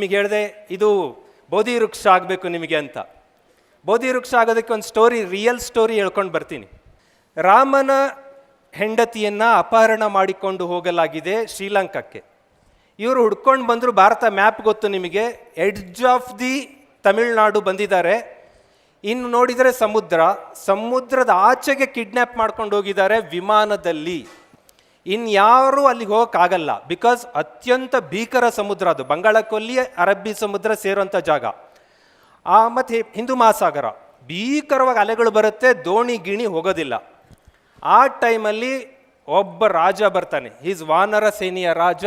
ನಿಮಗೆ ಹೇಳಿದೆ, ಇದು ಬೋಧಿ ವೃಕ್ಷ ಆಗಬೇಕು ನಿಮಗೆ ಅಂತ. ಬೋಧಿ ವೃಕ್ಷ ಆಗೋದಕ್ಕೆ ಒಂದು ಸ್ಟೋರಿ ರಿಯಲ್ ಸ್ಟೋರಿ ಹೇಳ್ಕೊಂಡು ಬರ್ತೀನಿ. ರಾಮನ ಹೆಂಡತಿಯನ್ನು ಅಪಹರಣ ಮಾಡಿಕೊಂಡು ಹೋಗಲಾಗಿದೆ ಶ್ರೀಲಂಕಾಕ್ಕೆ. ಇವರು ಹುಡ್ಕೊಂಡು ಬಂದರು, ಭಾರತ ಮ್ಯಾಪ್ ಗೊತ್ತು ನಿಮಗೆ ಎಡ್ಜ್ ಆಫ್ ದಿ ತಮಿಳ್ನಾಡು ಬಂದಿದ್ದಾರೆ. ಇನ್ನು ನೋಡಿದರೆ ಸಮುದ್ರ, ಸಮುದ್ರದ ಆಚೆಗೆ ಕಿಡ್ನ್ಯಾಪ್ ಮಾಡ್ಕೊಂಡು ಹೋಗಿದ್ದಾರೆ ವಿಮಾನದಲ್ಲಿ. ಇನ್ಯಾರೂ ಅಲ್ಲಿಗೆ ಹೋಗೋಕ್ಕಾಗಲ್ಲ. ಬಿಕಾಸ್ ಅತ್ಯಂತ ಭೀಕರ ಸಮುದ್ರ ಅದು. ಬಂಗಾಳಕೊಲ್ಲಿ, ಅರಬ್ಬಿ ಸಮುದ್ರ ಸೇರುವಂಥ ಜಾಗ. ಆ ಮತ್ತು ಹಿಂದೂ ಮಹಾಸಾಗರ. ಭೀಕರವಾಗಿ ಅಲೆಗಳು ಬರುತ್ತೆ, ದೋಣಿ ಗಿಣಿ ಹೋಗೋದಿಲ್ಲ. ಆ ಟೈಮಲ್ಲಿ ಒಬ್ಬ ರಾಜ ಬರ್ತಾನೆ. ಈಸ್ ವಾನರ ಸೇನೆಯ ರಾಜ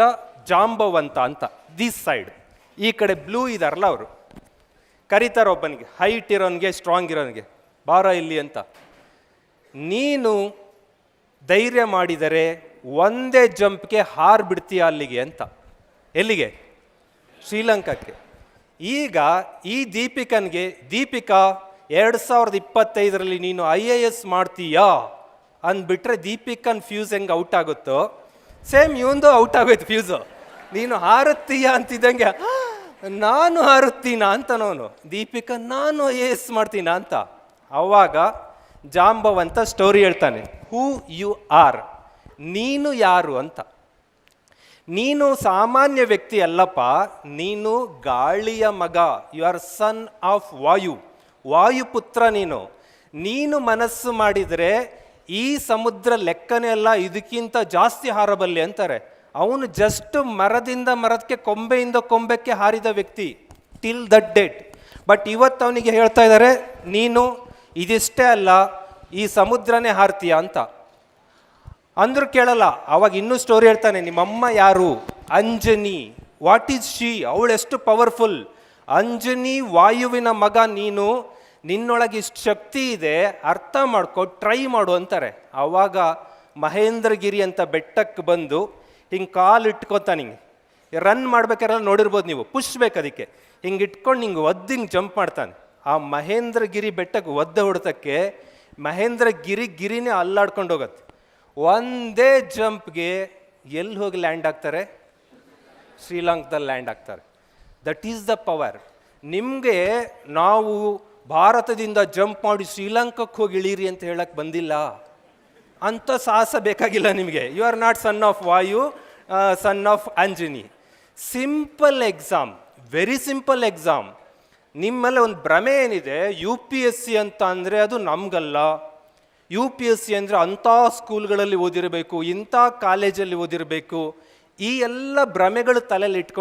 ಜಾಂಬವಂತ ಅಂತ ದಿಸ್ ಸೈಡ್ ಈ ಕಡೆ ಬ್ಲೂ ಇದಾರಲ್ಲ ಅವರು. ಕರೀತಾರೆ ಒಬ್ಬನಿಗೆ ಹೈಟ್ ಇರೋನಿಗೆ ಸ್ಟ್ರಾಂಗ್ ಇರೋನಿಗೆ ಬಾರ ಇಲ್ಲಿ ಅಂತ. ನೀನು ಧೈರ್ಯ ಮಾಡಿದರೆ ಒಂದೇ ಜಂಪ್ಗೆ ಹಾರ್ ಬಿಡ್ತೀಯ ಅಲ್ಲಿಗೆ ಅಂತ. ಎಲ್ಲಿಗೆ? ಶ್ರೀಲಂಕಾಕ್ಕೆ. ಈಗ ಈ ದೀಪಿಕನ್ಗೆ ದೀಪಿಕಾ ಎರಡು ಸಾವಿರದ ಇಪ್ಪತ್ತೈದರಲ್ಲಿ ನೀನು ಐ ಎ ಎಸ್ ಮಾಡ್ತೀಯಾ? ಅಂದ್ಬಿಟ್ರೆ ದೀಪಿಕನ್ ಫ್ಯೂಸ್ ಹೆಂಗೆ ಔಟ್ ಆಗುತ್ತೋ? ಸೇಮ್ ಇವಂದು ಔಟ್ ಆಗೋಯ್ತು ಫ್ಯೂಸು ನೀನು ಹಾರುತ್ತೀಯ ಅಂತಿದ್ದಂಗೆ "ಆ, ನಾನು ಹಾರುತ್ತೀನ ಅಂತನವನು ದೀಪಿಕಾ ನಾನು ಐ ಎ ಎಸ್ ಮಾಡ್ತೀನ ಅಂತ. ಅವಾಗ ಜಾಂಬವಂತ ಸ್ಟೋರಿ ಹೇಳ್ತಾನೆ ಹೂ ಯು ಆರ್ ನೀನು ಯಾರು ಅಂತ. ನೀನು ಸಾಮಾನ್ಯ ವ್ಯಕ್ತಿ ಅಲ್ಲಪ್ಪ, ನೀನು ಗಾಳಿಯ ಮಗ. You are son of Vayu. Vayuputra ನೀನು. ನೀನು ಮನಸ್ಸು ಮಾಡಿದರೆ ಈ ಸಮುದ್ರ ಲೆಕ್ಕನೇ ಅಲ್ಲ, ಇದಕ್ಕಿಂತ ಜಾಸ್ತಿ ಹಾರಬಲ್ಲೆ ಅಂತಾರೆ. ಅವನು ಜಸ್ಟ್ ಮರದಿಂದ ಮರಕ್ಕೆ, ಕೊಂಬೆಯಿಂದ ಕೊಂಬೆಕ್ಕೆ ಹಾರಿದ ವ್ಯಕ್ತಿ ಟಿಲ್ ದಟ್ ಡೇಟ್ ಬಟ್ ಇವತ್ತು ಅವನಿಗೆ ಹೇಳ್ತಾ ಇದ್ದಾರೆ ನೀನು ಇದಿಷ್ಟೇ ಅಲ್ಲ, ಈ ಸಮುದ್ರನೇ ಹಾರ್ತೀಯ ಅಂತ. ಅಂದ್ರು ಕೇಳಲ್ಲ, ಅವಾಗ ಇನ್ನೂ ಸ್ಟೋರಿ ಹೇಳ್ತಾನೆ, ನಿಮ್ಮಮ್ಮ ಯಾರು? ಅಂಜನಿ. ವಾಟ್ ಈಸ್ ಶಿ ಅವಳು ಎಷ್ಟು ಪವರ್ಫುಲ್ ಅಂಜನಿ, ವಾಯುವಿನ ಮಗ ನೀನು. ನಿನ್ನೊಳಗೆ ಇಷ್ಟು ಶಕ್ತಿ ಇದೆ, ಅರ್ಥ ಮಾಡ್ಕೊ ಟ್ರೈ ಮಾಡು, ಅಂತಾರೆ. ಅವಾಗ ಮಹೇಂದ್ರಗಿರಿ ಅಂತ ಬೆಟ್ಟಕ್ಕೆ ಬಂದು ಹಿಂಗೆ ಕಾಲು ಇಟ್ಕೊತಾನೆ ಹಿಂಗೆ. ರನ್ ಮಾಡ್ಬೇಕಾರೆಲ್ಲ ನೋಡಿರ್ಬೋದು ನೀವು, ಪುಷ್ ಬೇಕು ಅದಕ್ಕೆ. ಹಿಂಗೆ ಇಟ್ಕೊಂಡು ಹಿಂಗೆ ಒದ್ದು ಹಿಂಗೆ ಜಂಪ್ ಮಾಡ್ತಾನೆ. ಆ ಮಹೇಂದ್ರಗಿರಿ ಬೆಟ್ಟಕ್ಕೆ ಒದ್ದ ಹೊಡ್ತಕ್ಕೆ ಮಹೇಂದ್ರಗಿರಿ ಗಿರಿನೇ ಅಲ್ಲಾಡ್ಕೊಂಡು ಹೋಗತ್ತೆ. ಒಂದೇ ಜಂಪ್ಗೆ ಎಲ್ಲಿ ಹೋಗಿ ಲ್ಯಾಂಡ್ ಆಗ್ತಾರೆ? ಶ್ರೀಲಂಕಾದಲ್ಲಿ ಲ್ಯಾಂಡ್ ಆಗ್ತಾರೆ. That is the power. ನಿಮಗೆ ನಾವು ಭಾರತದಿಂದ ಜಂಪ್ ಮಾಡಿ ಶ್ರೀಲಂಕಕ್ಕೆ ಹೋಗಿ ಇಳೀರಿ ಅಂತ ಹೇಳಕ್ಕೆ ಬಂದಿಲ್ಲ. ಅಂತ ಸಾಹಸ ಬೇಕಾಗಿಲ್ಲ ನಿಮಗೆ. You are not son of Vayu son of Anjani simple exam very simple exam ನಿಮ್ಮಲ್ಲಿ ಒಂದು ಭ್ರಮೆ ಏನಿದೆ? ಯು ಪಿ ಎಸ್ ಸಿ ಅಂತ ಅಂದರೆ ಅದು ನಮಗಲ್ಲ. ಯು ಪಿ ಎಸ್ ಸಿ ಅಂದರೆ ಅಂಥ ಸ್ಕೂಲ್ಗಳಲ್ಲಿ ಓದಿರಬೇಕು, ಇಂಥ ಕಾಲೇಜಲ್ಲಿ ಓದಿರಬೇಕು, ಈ ಎಲ್ಲ ಭ್ರಮೆಗಳು ತಲೆಯಲ್ಲಿ ಇಟ್ಕೊಂಡು